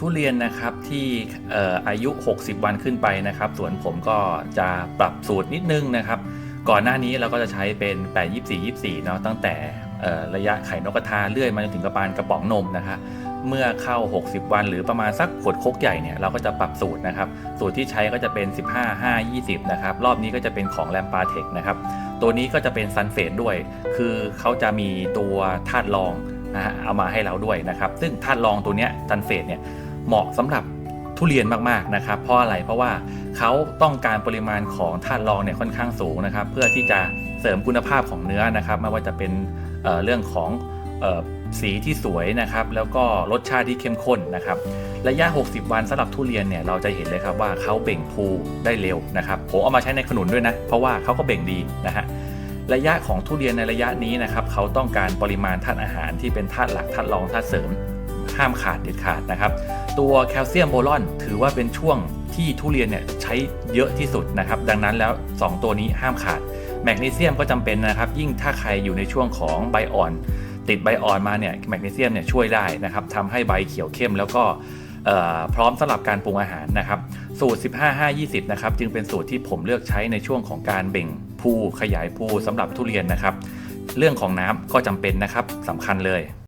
ทุเรียนนะครับที่ออายุ 60 วันขึ้นไปนะครับ สวนผมก็จะปรับสูตรนิดนึงนะครับ ก่อนหน้านี้เราก็จะใช้เป็น 8 24 24 เนาะตั้งแต่ระยะไข่นกกระทาเลื่อยมาจนถึงกระปานกระป๋องนมนะคะเมื่อเข้า 60 วัน หรือประมาณสักขวดโคกใหญ่เนี่ยเราก็จะปรับสูตรนะครับ สูตรที่ใช้ก็จะเป็น 15 5 20 นะครับ รอบนี้ก็จะเป็นของแรมปาเทคนะครับ ตัวนี้ก็จะเป็นซันเฟดด้วย คือเขาจะมีตัวธาตุรองนะฮะเอามาให้เราด้วยนะครับ ซึ่งธาตุรองตัวเนี้ยซันเฟดเนี่ย เหมาะสำหรับทุเรียนมากๆนะครับ เพราะอะไรเพราะว่าเขาต้องการปริมาณของธาตุรองเนี่ยค่อนข้างสูงนะครับ เพื่อที่จะเสริมคุณภาพของเนื้อนะครับ ไม่ว่าจะเป็นเเรื่องของออสีที่สวยนะครับ แล้วก็รสชาติที่เข้มข้นนะครับ ระยะ 60 วันสำหรับทุเรียนเนี่ยเราจะเห็นเลยครับว่าเขาเบ่งภูได้เร็วนะครับผมเอามาใช้ในขนุนด้วยนะ เพราะว่าเขาก็เบ่งดีนะฮะระยะของทุเรียนในระยะนี้นะครับเขาต้องการปริมาณธาตุอาหารที่เป็นธาตุหลักธาตุรองธาตุเสริม ห้ามขาดเด็ดขาดนะครับ ตัวแคลเซียมโบรอนถือว่าเป็นช่วงที่ทุเรียนเนี่ยใช้เยอะที่สุดนะครับ ดังนั้นแล้ว 2 ตัวนี้ห้ามขาด แมกนีเซียมก็จำเป็นนะครับ ยิ่งถ้าใครอยู่ในช่วงของใบอ่อน ติดใบอ่อนมาเนี่ยแมกนีเซียมเนี่ยช่วยได้นะครับทำให้ใบเขียวเข้มแล้วก็พร้อมสำหรับการปรุงอาหารนะครับ สูตร 15 5 20 นะครับ จึงเป็นสูตรที่ผมเลือกใช้ในช่วงของการเบ่งภูขยายภูสำหรับทุเรียนนะครับ เรื่องของน้ำก็จำเป็นนะครับสำคัญเลย